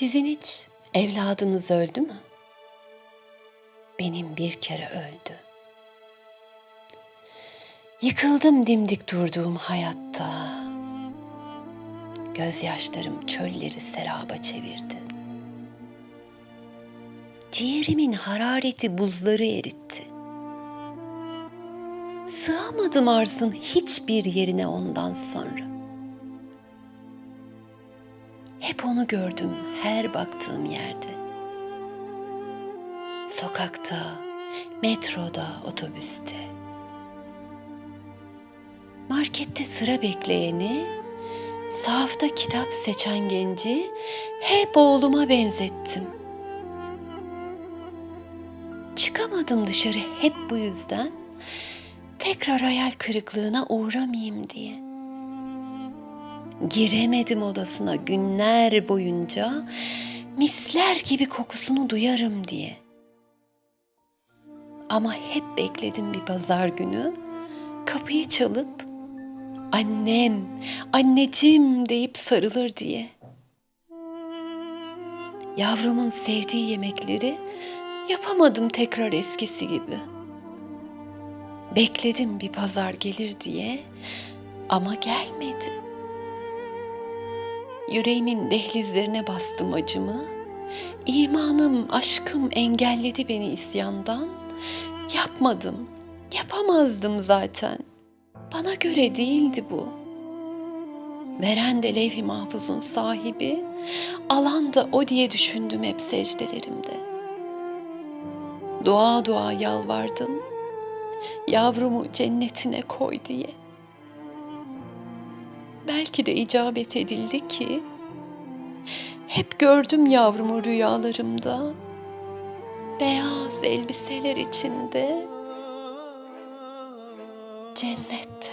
Sizin hiç evladınız öldü mü? Benim bir kere öldü. Yıkıldım dimdik durduğum hayatta. Gözyaşlarım çölleri seraba çevirdi. Ciğerimin harareti buzları eritti. Sığamadım arzın hiçbir yerine ondan sonra. Hep onu gördüm her baktığım yerde. Sokakta, metroda, otobüste. Markette sıra bekleyeni, sahafta kitap seçen genci hep oğluma benzettim. Çıkamadım dışarı hep bu yüzden. Tekrar hayal kırıklığına uğramayayım diye. Giremedim odasına günler boyunca misler gibi kokusunu duyarım diye. Ama hep bekledim bir pazar günü kapıyı çalıp annem, anneciğim deyip sarılır diye. Yavrumun sevdiği yemekleri yapamadım tekrar eskisi gibi. Bekledim bir pazar gelir diye ama gelmedi. Yüreğimin dehlizlerine bastım acımı. İmanım, aşkım engelledi beni isyandan. Yapmadım, yapamazdım zaten. Bana göre değildi bu. Veren de levh-i mahfuzun sahibi, alan da o diye düşündüm hep secdelerimde. Dua dua yalvardım, yavrumu cennetine koy diye. Belki de icabet edildi ki hep gördüm yavrumu rüyalarımda. Beyaz elbiseler içinde cennet